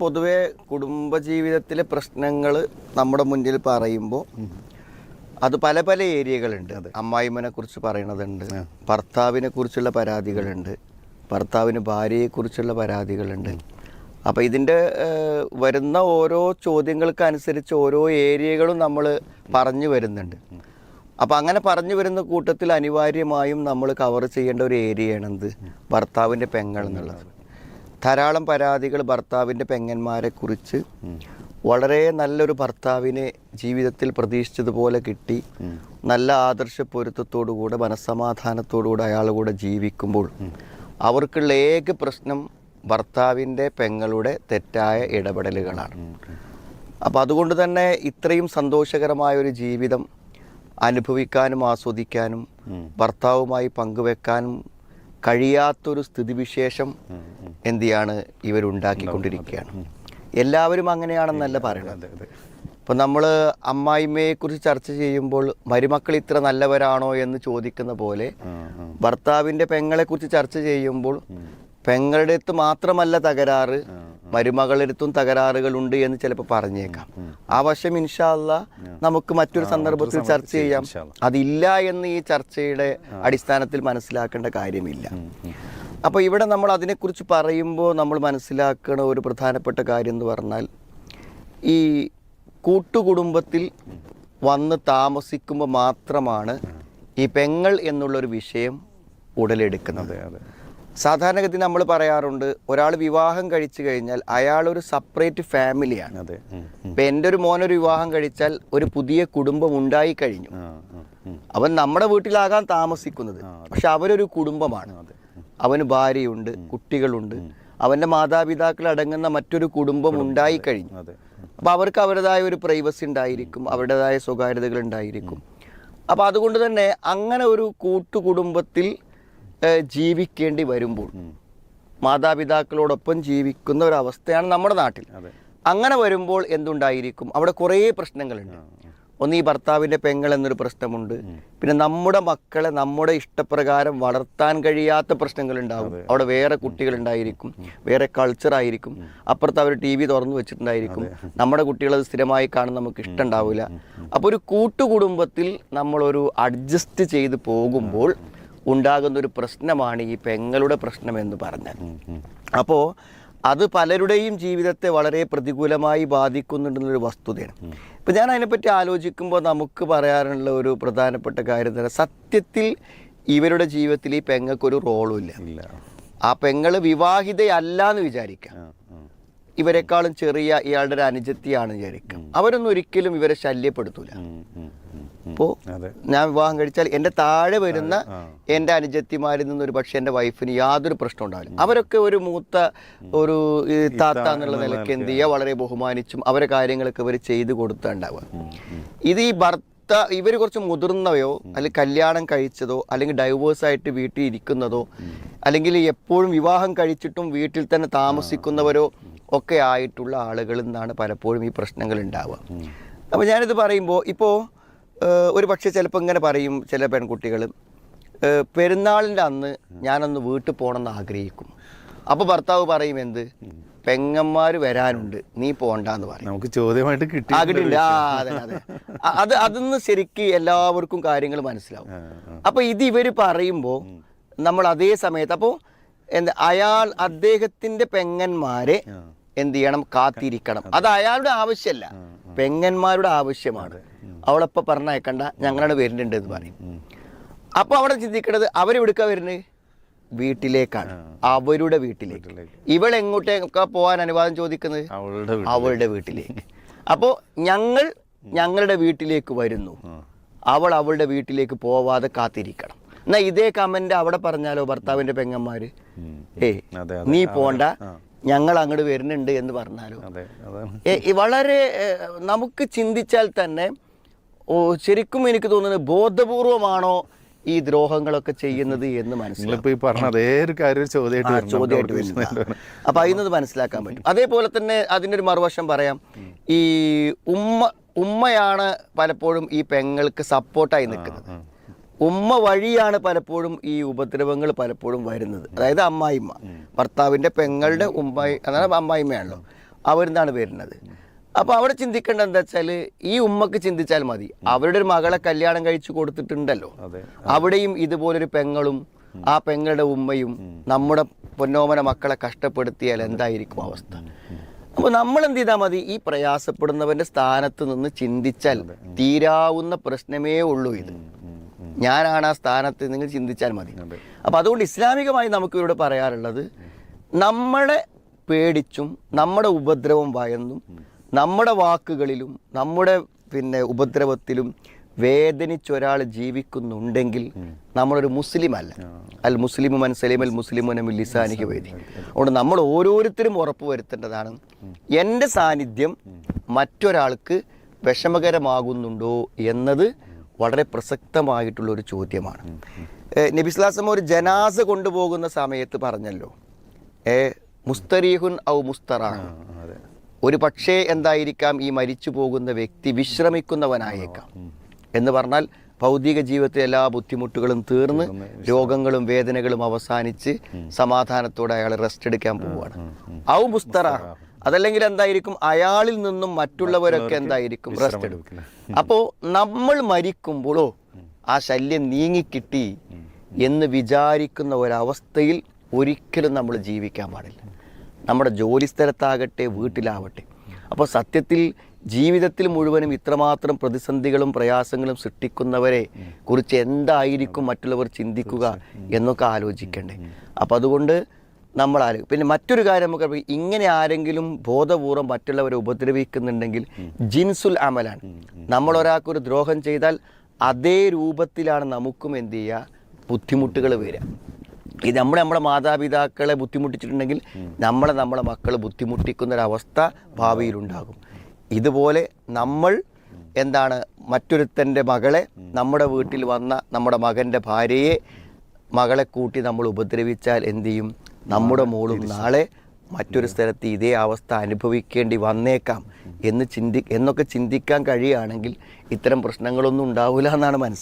പൊതുവെ കുടുംബജീവിതത്തിലെ പ്രശ്നങ്ങൾ നമ്മുടെ മുന്നിൽ പറയുമ്പോൾ അത് പല പല ഏരിയകളുണ്ട്. അമ്മായിമ്മനെ കുറിച്ച് പറയണതുണ്ട്. ഭർത്താവിനെ കുറിച്ചുള്ള പരാതികളുണ്ട്. ഭർത്താവിന് ഭാര്യയെക്കുറിച്ചുള്ള പരാതികളുണ്ട്. അപ്പോൾ ഇതിന്റെ വരുന്ന ഓരോ ചോദ്യങ്ങൾക്ക് അനുസരിച്ച് ഓരോ ഏരിയകളും നമ്മൾ പറഞ്ഞു വരുന്നുണ്ട്. അപ്പോൾ അങ്ങനെ പറഞ്ഞു വരുന്ന കൂട്ടത്തിൽ അനിവാര്യമായും നമ്മൾ കവർ ചെയ്യേണ്ട ഒരു ഏരിയയാണ് എന്ത് ഭർത്താവിന്റെ പെങ്ങൾ എന്നുള്ളത്. ധാരാളം പരാതികൾ ഭർത്താവിന്റെ പെങ്ങന്മാരെ കുറിച്ച് വളരെ നല്ലൊരു ഭർത്താവിനെ ജീവിതത്തിൽ പ്രതീക്ഷിച്ചതുപോലെ കിട്ടി. നല്ല ആദർശ പൊരുത്തത്തോടുകൂടെ മനസ്സമാധാനത്തോടുകൂടെ അയാളുടെ കൂടെ ജീവിക്കുമ്പോൾ അവർക്കുള്ള ഏക പ്രശ്നം ഭർത്താവിന്റെ പെങ്ങളുടെ തെറ്റായ ഇടപെടലുകളാണ്. അപ്പോൾ അതുകൊണ്ട് തന്നെ ഇത്രയും സന്തോഷകരമായ ഒരു ജീവിതം അനുഭവിക്കാനും ആസ്വദിക്കാനും ഭർത്താവുമായി പങ്കുവെക്കാനും കഴിയാത്തൊരു സ്ഥിതിവിശേഷം എന്ത് ചെയ്യാണ് ഇവരുണ്ടാക്കിക്കൊണ്ടിരിക്കുകയാണ് എല്ലാവരും അങ്ങനെയാണെന്നല്ല പറയുന്നത് ഇപ്പം നമ്മൾ അമ്മായിമ്മയെക്കുറിച്ച് ചർച്ച ചെയ്യുമ്പോൾ മരുമക്കൾ ഇത്ര നല്ലവരാണോ എന്ന് ചോദിക്കുന്ന പോലെ ഭർത്താവിന്റെ പെങ്ങളെക്കുറിച്ച് ചർച്ച ചെയ്യുമ്പോൾ പെങ്ങളുടെ അടുത്ത് മാത്രമല്ല തകരാറ് മരുമകളെടുത്തും തകരാറുകളുണ്ട് എന്ന് ചിലപ്പോൾ പറഞ്ഞേക്കാം. ആ വശം ഇൻഷാല്ല നമുക്ക് മറ്റൊരു സന്ദർഭത്തിൽ ചർച്ച ചെയ്യാം അതില്ല എന്ന് ഈ ചർച്ചയുടെ അടിസ്ഥാനത്തിൽ മനസ്സിലാക്കേണ്ട കാര്യമില്ല. അപ്പോൾ ഇവിടെ നമ്മൾ അതിനെക്കുറിച്ച് പറയുമ്പോൾ നമ്മൾ മനസ്സിലാക്കുന്ന ഒരു പ്രധാനപ്പെട്ട കാര്യം എന്ന് പറഞ്ഞാൽ ഈ കൂട്ടുകുടുംബത്തിൽ വന്ന് താമസിക്കുമ്പോൾ മാത്രമാണ് ഈ പെങ്ങൾ എന്നുള്ളൊരു വിഷയം ഉടലെടുക്കുന്നത്. സാധാരണഗതി നമ്മൾ പറയാറുണ്ട് ഒരാൾ വിവാഹം കഴിച്ചു കഴിഞ്ഞാൽ അയാൾ ഒരു സപ്പറേറ്റ് ഫാമിലിയാണ് അതെ. ഇപ്പം എന്റെ ഒരു മോനൊരു വിവാഹം കഴിച്ചാൽ ഒരു പുതിയ കുടുംബം ഉണ്ടായി കഴിഞ്ഞു. അവൻ നമ്മുടെ വീട്ടിലാകാൻ താമസിക്കുന്നത്. പക്ഷെ അവരൊരു കുടുംബമാണ്. അതെ. അവന് ഭാര്യയുണ്ട് കുട്ടികളുണ്ട്. അവന്റെ മാതാപിതാക്കൾ അടങ്ങുന്ന മറ്റൊരു കുടുംബം ഉണ്ടായി കഴിഞ്ഞു. അതെ. അപ്പോൾ അവർക്ക് അവരുടേതായ ഒരു പ്രൈവസി ഉണ്ടായിരിക്കും അവരുടേതായ സ്വകാര്യതകൾ ഉണ്ടായിരിക്കും. അപ്പോൾ അതുകൊണ്ട് തന്നെ അങ്ങനെ ഒരു കൂട്ടുകുടുംബത്തിൽ ജീവിക്കേണ്ടി വരുമ്പോൾ മാതാപിതാക്കളോടൊപ്പം ജീവിക്കുന്ന ഒരു അവസ്ഥയാണ് നമ്മുടെ നാട്ടിൽ. അങ്ങനെ വരുമ്പോൾ എന്തുണ്ടായിരിക്കും? അവിടെ കുറേ പ്രശ്നങ്ങളുണ്ട്. ഒന്ന് ഈ ഭർത്താവിന്റെ പെങ്ങൾ എന്നൊരു പ്രശ്നമുണ്ട്. പിന്നെ നമ്മുടെ മക്കളെ നമ്മുടെ ഇഷ്ടപ്രകാരം വളർത്താൻ കഴിയാത്ത പ്രശ്നങ്ങൾ പ്രശ്നങ്ങളുണ്ടാകും അവിടെ വേറെ കുട്ടികളുണ്ടായിരിക്കും വേറെ കൾച്ചർ ആയിരിക്കും. അപ്പുറത്ത് അവർ ടി വി തുറന്നു വെച്ചിട്ടുണ്ടായിരിക്കും. നമ്മുടെ കുട്ടികൾ അത് സ്ഥിരമായി കാണാൻ നമുക്ക് ഇഷ്ടമുണ്ടാവില്ല. അപ്പോൾ ഒരു കൂട്ടുകുടുംബത്തിൽ നമ്മളൊരു അഡ്ജസ്റ്റ് ചെയ്ത് പോകുമ്പോൾ ഉണ്ടാകുന്ന ഒരു പ്രശ്നമാണ് ഈ പെങ്ങളുടെ പ്രശ്നം എന്ന് പറഞ്ഞാൽ. അപ്പോൾ അത് പലരുടെയും ജീവിതത്തെ വളരെ പ്രതികൂലമായി ബാധിക്കുന്നുണ്ടെന്നൊരു വസ്തുതയാണ്. ഇപ്പം ഞാൻ അതിനെപ്പറ്റി ആലോചിക്കുമ്പോൾ നമുക്ക് പറയാനുള്ള ഒരു പ്രധാനപ്പെട്ട കാര്യം തന്നെ സത്യത്തിൽ ഇവരുടെ ജീവിതത്തിൽ ഈ പെങ്ങൾക്കൊരു റോളും ഇല്ല. ആ പെങ്ങൾ വിവാഹിതയല്ല എന്ന് വിചാരിക്കാം. ഇവരെക്കാളും ചെറിയ ഇയാളുടെ ഒരു അനുജത്തിയാണ് വിചാരിക്കാം. അവരൊന്നും ഒരിക്കലും ഇവരെ ശല്യപ്പെടുത്തൂല. അപ്പോൾ ഞാൻ വിവാഹം കഴിച്ചാൽ എന്റെ താഴെ വരുന്ന എന്റെ അനുജത്തിമാരിൽ നിന്ന് ഒരു പക്ഷേ എന്റെ വൈഫിന് യാതൊരു പ്രശ്നം ഉണ്ടാവില്ല. അവരൊക്കെ ഒരു മൂത്ത ഒരു താത്ത എന്നുള്ള നിലയ്ക്ക് എന്ത് ചെയ്യുക വളരെ ബഹുമാനിച്ചും അവരെ കാര്യങ്ങളൊക്കെ ഇവർ ചെയ്തു കൊടുത്തുണ്ടാവുക. ഇത് ഈ ഭർത്ത ഇവർ കുറച്ച് മുതിർന്നവയോ അല്ലെങ്കിൽ കല്യാണം കഴിച്ചതോ അല്ലെങ്കിൽ ഡൈവേഴ്സ് ആയിട്ട് വീട്ടിൽ ഇരിക്കുന്നതോ അല്ലെങ്കിൽ എപ്പോഴും വിവാഹം കഴിച്ചിട്ടും വീട്ടിൽ തന്നെ താമസിക്കുന്നവരോ ഒക്കെ ആയിട്ടുള്ള ആളുകളിൽ നിന്നാണ് പലപ്പോഴും ഈ പ്രശ്നങ്ങൾ ഉണ്ടാവുക. അപ്പോൾ ഞാനിത് പറയുമ്പോൾ ഇപ്പോൾ ഒരു പക്ഷേ ചിലപ്പോൾ ഇങ്ങനെ പറയും ചില പെൺകുട്ടികൾ പെരുന്നാളിന്റെ അന്ന് ഞാനൊന്ന് വീട്ടിൽ പോകണമെന്ന് ആഗ്രഹിക്കും. അപ്പോൾ ഭർത്താവ് പറയും എന്ത്? പെങ്ങന്മാർ വരാനുണ്ട് നീ പോണ്ടെന്ന് പറയും. നമുക്ക് ചോദ്യമായിട്ട് കിട്ടി ആ അതെ അതെ. അത് അതിന്ന് ശരിക്ക് എല്ലാവർക്കും കാര്യങ്ങൾ മനസ്സിലാവും. അപ്പോൾ ഇത് ഇവർ പറയുമ്പോൾ നമ്മൾ അതേ സമയത്ത് അപ്പോൾ എന്താ അയാൾ അദ്ദേഹത്തിന്റെ പെങ്ങന്മാരെ എന്ത് ചെയ്യണം? കാത്തിരിക്കണം. അത്. അയാളുടെ ആവശ്യമല്ല. പെങ്ങന്മാരുടെ ആവശ്യമാണ്. അവളപ്പോൾ പറഞ്ഞയക്കണ്ട. ഞങ്ങളാണ് വരുന്നുണ്ട് എന്ന് പറയും. അപ്പോൾ അവിടെ ചിന്തിക്കേണ്ടത് അവരെവിടുക്ക വരുന്നത് വീട്ടിലേക്കാണ്. അവരുടെ വീട്ടിലേക്ക്. ഇവൾ എങ്ങോട്ടേക്കാ പോകാൻ അനുവാദം ചോദിക്കുന്നത്? അവളുടെ വീട്ടിലേക്ക്. അപ്പോൾ ഞങ്ങൾ ഞങ്ങളുടെ വീട്ടിലേക്ക് വരുന്നു. അവൾ അവളുടെ വീട്ടിലേക്ക് പോവാതെ കാത്തിരിക്കണം. എന്നാ ഇതേ കമന്റ് അവിടെ പറഞ്ഞാലോ ഭർത്താവിന്റെ പെങ്ങന്മാര്. ഏ. നീ പോണ്ട. ഞങ്ങൾ അങ്ങോട്ട് വരുന്നുണ്ട് എന്ന് പറഞ്ഞാലും. വളരെ നമുക്ക് ചിന്തിച്ചാൽ തന്നെ ഓ ശരിക്കും എനിക്ക് തോന്നുന്നത് ബോധപൂർവമാണോ ഈ ദ്രോഹങ്ങളൊക്കെ ചെയ്യുന്നത് എന്ന് മനസ്സിലാക്കും അപ്പൊ അതിന്നത് മനസ്സിലാക്കാൻ പറ്റും. അതേപോലെ തന്നെ അതിന്റെ ഒരു മറുവശം പറയാം. ഈ ഉമ്മ ഉമ്മയാണ് പലപ്പോഴും ഈ പെങ്ങൾക്ക് സപ്പോർട്ടായി നിൽക്കുന്നത്. ഉമ്മ വഴിയാണ് പലപ്പോഴും ഈ ഉപദ്രവങ്ങൾ പലപ്പോഴും വരുന്നത്. അതായത് അമ്മായിമ്മ. ഭർത്താവിന്റെ പെങ്ങളുടെ ഉമ്മ അതാണ് അമ്മായിമ്മയാണല്ലോ. അവരിന്നാണ് വരുന്നത്? അപ്പോൾ അവിടെ ചിന്തിക്കേണ്ടത് എന്താ വെച്ചാൽ ഈ ഉമ്മക്ക് ചിന്തിച്ചാൽ മതി. അവരുടെ ഒരു മകളെ കല്യാണം കഴിച്ചു കൊടുത്തിട്ടുണ്ടല്ലോ. അവിടെയും ഇതുപോലൊരു പെങ്ങളും ആ പെങ്ങളുടെ ഉമ്മയും നമ്മുടെ പൊന്നോമന മക്കളെ കഷ്ടപ്പെടുത്തിയാൽ എന്തായിരിക്കും അവസ്ഥ? അപ്പോൾ നമ്മൾ എന്ത് ചെയ്താൽ മതി? ഈ പ്രയാസപ്പെടുന്നവന്റെ സ്ഥാനത്ത് നിന്ന് ചിന്തിച്ചാൽ തീരാവുന്ന പ്രശ്നമേ ഉള്ളൂ ഇത്. ഞാനാണ് ആ സ്ഥാനത്ത് നിങ്ങൾ ചിന്തിച്ചാൽ മതി. അപ്പം അതുകൊണ്ട് ഇസ്ലാമികമായി നമുക്ക് ഇവിടെ പറയാറുള്ളത് നമ്മളെ പേടിച്ചും നമ്മുടെ ഉപദ്രവം വയന്നും നമ്മുടെ വാക്കുകളിലും നമ്മുടെ പിന്നെ ഉപദ്രവത്തിലും വേദനിച്ചൊരാൾ ജീവിക്കുന്നുണ്ടെങ്കിൽ നമ്മളൊരു മുസ്ലിം അല്ല അൽ മുസ്ലിം മൻ സലീം അൽ മുസ്ലിം മില്ലിസാനിക്ക് വേദി. അതുകൊണ്ട് നമ്മൾ ഓരോരുത്തരും ഉറപ്പ് വരുത്തേണ്ടതാണ്. എന്റെ സാന്നിധ്യം മറ്റൊരാൾക്ക് വിഷമകരമാകുന്നുണ്ടോ എന്നത് വളരെ പ്രസക്തമായിട്ടുള്ള ഒരു ചോദ്യമാണ് നബിസ്ലാസം ഒരു ജനാസ കൊണ്ടുപോകുന്ന സമയത്ത് പറഞ്ഞല്ലോ ഏ മുസ്തരീഹുൻ ഔ മുസ്തറാഹുൻ ആ, ഒരു പക്ഷേ എന്തായിരിക്കാം ഈ മരിച്ചു പോകുന്ന വ്യക്തി വിശ്രമിക്കുന്നവനായേക്കാം. എന്ന് പറഞ്ഞാൽ ഭൗതിക ജീവിതത്തിലെ എല്ലാ ബുദ്ധിമുട്ടുകളും തീർന്ന് രോഗങ്ങളും വേദനകളും അവസാനിച്ച് സമാധാനത്തോടെ അയാൾ റെസ്റ്റ് എടുക്കാൻ പോവുകയാണ്. ഔ മുസ്തറ. അതല്ലെങ്കിൽ എന്തായിരിക്കും? അയാളിൽ നിന്നും മറ്റുള്ളവരൊക്കെ എന്തായിരിക്കും? റെസ്റ്റ് എടുക്കും. അപ്പോൾ നമ്മൾ മരിക്കുമ്പോഴോ ആ ശല്യം നീങ്ങിക്കിട്ടി എന്ന് വിചാരിക്കുന്ന ഒരവസ്ഥയിൽ ഒരിക്കലും നമ്മൾ ജീവിക്കാൻ പാടില്ല. നമ്മുടെ ജോലി സ്ഥലത്താകട്ടെ വീട്ടിലാവട്ടെ. അപ്പോൾ സത്യത്തിൽ ജീവിതത്തിൽ മുഴുവനും ഇത്രമാത്രം പ്രതിസന്ധികളും പ്രയാസങ്ങളും സൃഷ്ടിക്കുന്നവരെ കുറിച്ച് എന്തായിരിക്കും മറ്റുള്ളവർ ചിന്തിക്കുക എന്നൊക്കെ ആലോചിക്കണ്ടേ. അപ്പം അതുകൊണ്ട് നമ്മൾ പിന്നെ മറ്റൊരു കാര്യം നമുക്ക് ഇങ്ങനെ ആരെങ്കിലും ബോധപൂർവം മറ്റുള്ളവരെ ഉപദ്രവിക്കുന്നുണ്ടെങ്കിൽ ജിൻസുൽ അമലാണ്. നമ്മൾ ഒരാൾക്കൊരു ദ്രോഹം ചെയ്താൽ അതേ രൂപത്തിലാണ് നമുക്കും എന്ത് ചെയ്യുക? ബുദ്ധിമുട്ടുകൾ വരിക. ഇത് നമ്മൾ നമ്മുടെ മാതാപിതാക്കളെ ബുദ്ധിമുട്ടിച്ചിട്ടുണ്ടെങ്കിൽ നമ്മളെ നമ്മളെ മക്കൾ ബുദ്ധിമുട്ടിക്കുന്നൊരവസ്ഥ ഭാവിയിലുണ്ടാകും ഇതുപോലെ നമ്മൾ എന്താണ് മറ്റൊരുത്തന്റെ മകളെ നമ്മുടെ വീട്ടിൽ വന്ന നമ്മുടെ മകന്റെ ഭാര്യയെ മകളെ കൂട്ടി നമ്മൾ ഉപദ്രവിച്ചാൽ എന്തു ചെയ്യും? നമ്മുടെ മോളും നാളെ മറ്റൊരു സ്ഥലത്ത് ഇതേ അവസ്ഥ അനുഭവിക്കേണ്ടി വന്നേക്കാം എന്ന് ചിന്തി എന്നൊക്കെ ചിന്തിക്കാൻ കഴിയുകയാണെങ്കിൽ ഇത്തരം പ്രശ്നങ്ങളൊന്നും ഉണ്ടാവില്ല എന്നാണ് മനസ്സിലാക്കുന്നത്